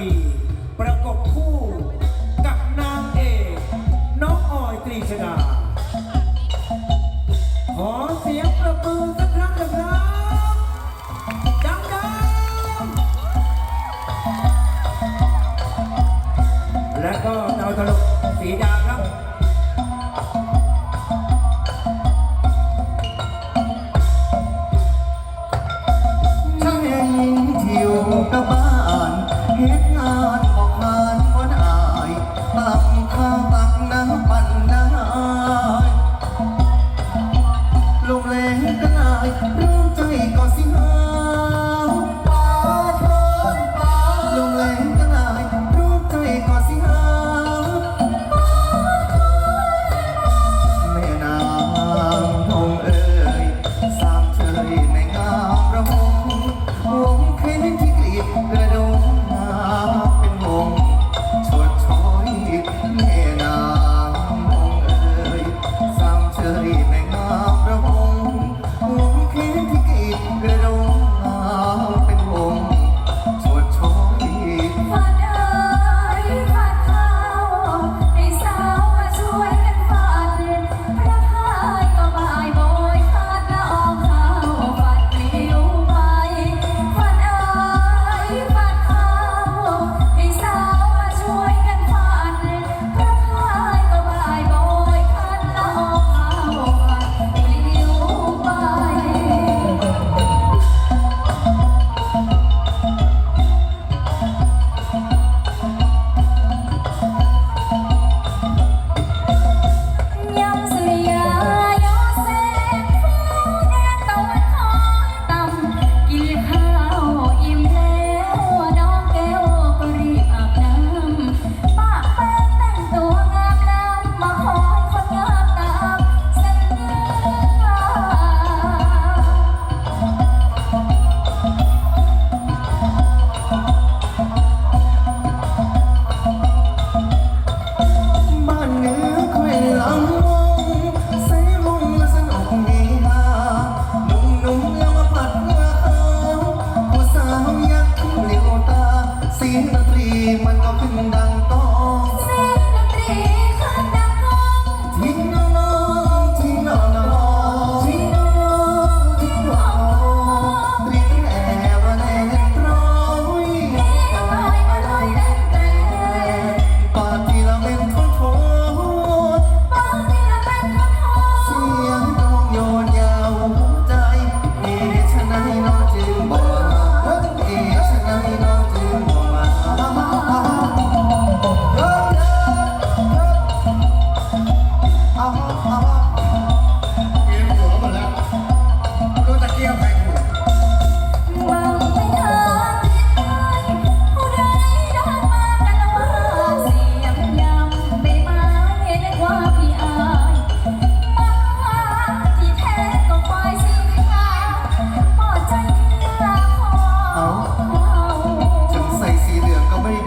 มี ประกบคู่กับนางเอกน้องออยตรีชดา ขอเสียงประมือสักครั้งนึ่ครับดังๆและก็ดาตลกสีดาครับ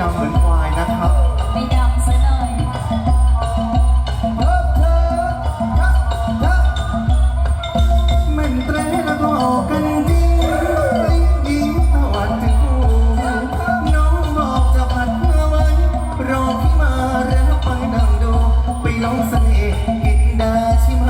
ำเหมือนควายนะครับไม่ดำซะหน่อยเฮ้เธอทักทักม่นเตรแล้วก็ออกกันดียิ้มตะวันถึงน้องบอกจะพัดเมื่อไว้รอพี่มาแล้วไปดังดู ไปลองเสน่ห์กินดาใช่ไหม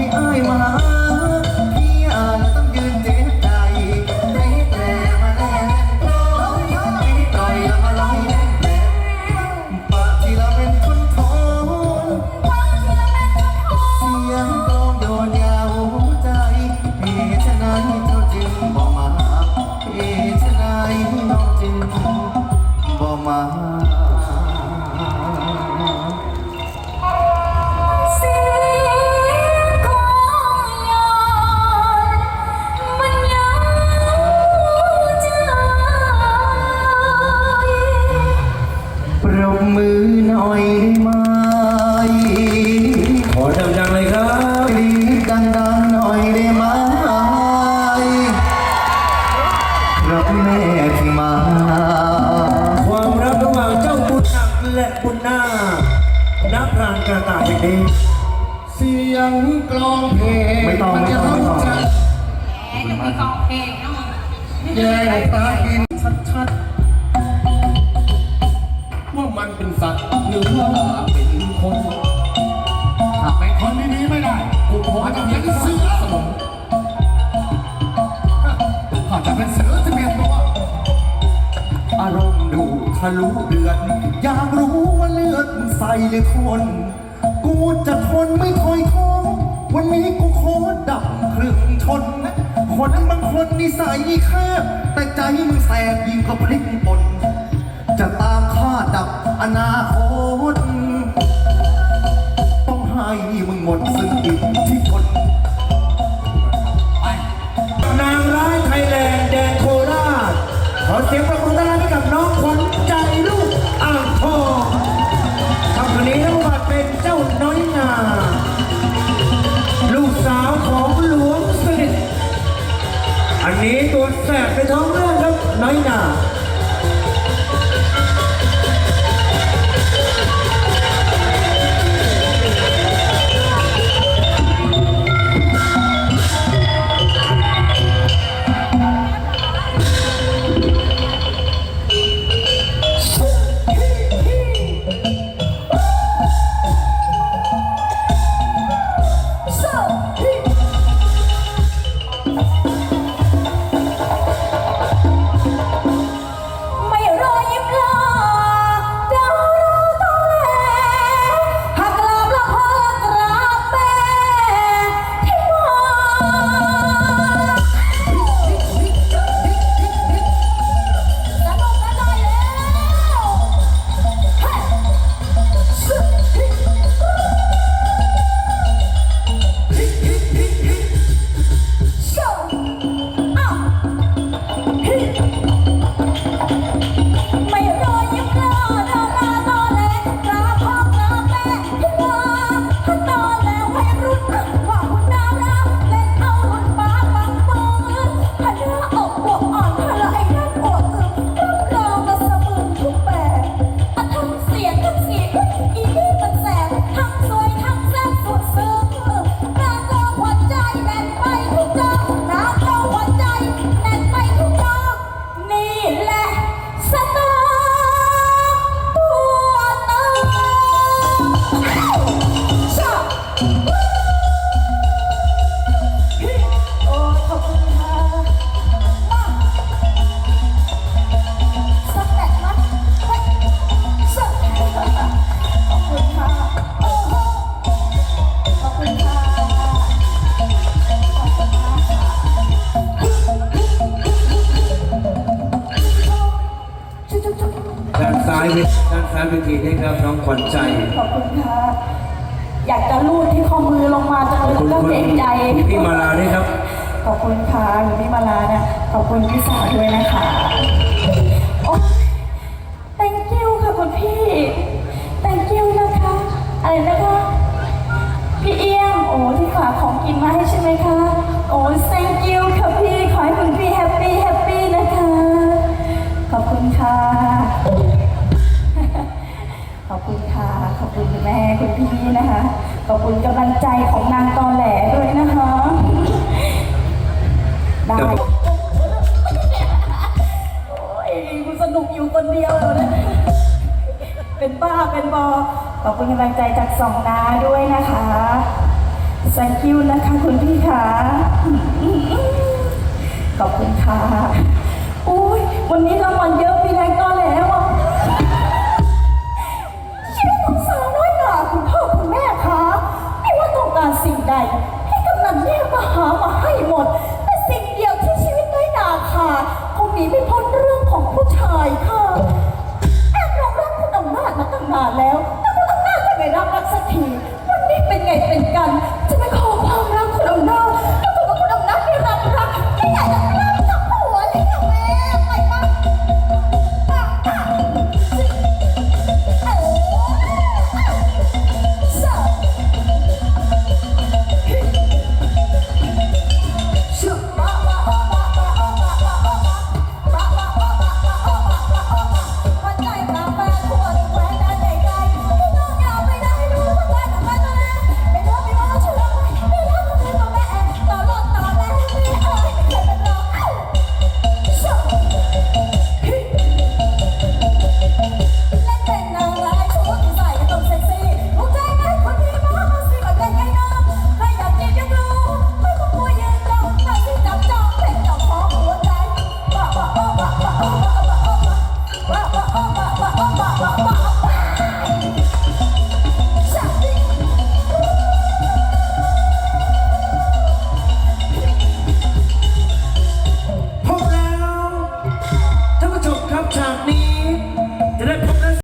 ที่เอ้ยมา แหมจะมีกองเพลงนะมึงแยตากินชัดๆว่ามันเป็นสัตว์หรือว่าเป็นคนถ้าเป็นคนดีๆไม่ได้กูขอจะเป็นเสือสมองถ้าจะเป็นเสือจะเป็นตัวอารมณ์ดูทะลุเดือดอยากรู้ว่าเลือดมึงใส่หรือคนกูจะทนไม่ถอยท้อวันนี้กูขอดับเครื่องชน คนบางคนนิสัยข้าแต่ใจมึงแสบยิ่งกว่าพลิกปนจะตามข้าดับอนาคตต้องให้มึงหมดสิ้นที่ ร้องเรื่องครับน้อยหนา ทีด้านซ้ายเวทีนี่ครับน้องขวัญใจ ขอบคุณค่ะอยากจะลูดที่ข้อมือลงมาจังเลยขอบคุณก็เกรงใจคุณพี่มาลาด้วยครับ ขอบคุณค่ะคุณพี่มาลาเนี่ยขอบคุณพี่สาวด้วยนะคะโอ้ thank you ค่ะคุณพี่ thank you นะคะอะไรนะคะพี่เอี้ยมโอ้ที่ฝากของกินมาให้ใช่ไหมคะโอ้ thank you ค่ะ บ้าเป็นบอขอบคุณกำลังใจจากสองดาด้วยนะคะ thank you นะคะคุณพี่คะขอบคุณค่ะอุ้ยวันนี้รางวัลเยอะพี่แรงก็แล้วอะชีวิตของสาวน้อยหนาคุณพ่อคุณแม่คะไม่ว่าต้องการสิ่งใดให้กำนันแยกมาหามาให้หมด แต่สิ่งเดียวที่ชีวิตน้อยหนาขาดคงหนีไม่พ้นเรื่องของผู้ชายค่ะ แล้วแต่คุณองนาจก็ไม่รับรักสักทีวันนี้เป็นไงเป็นกัน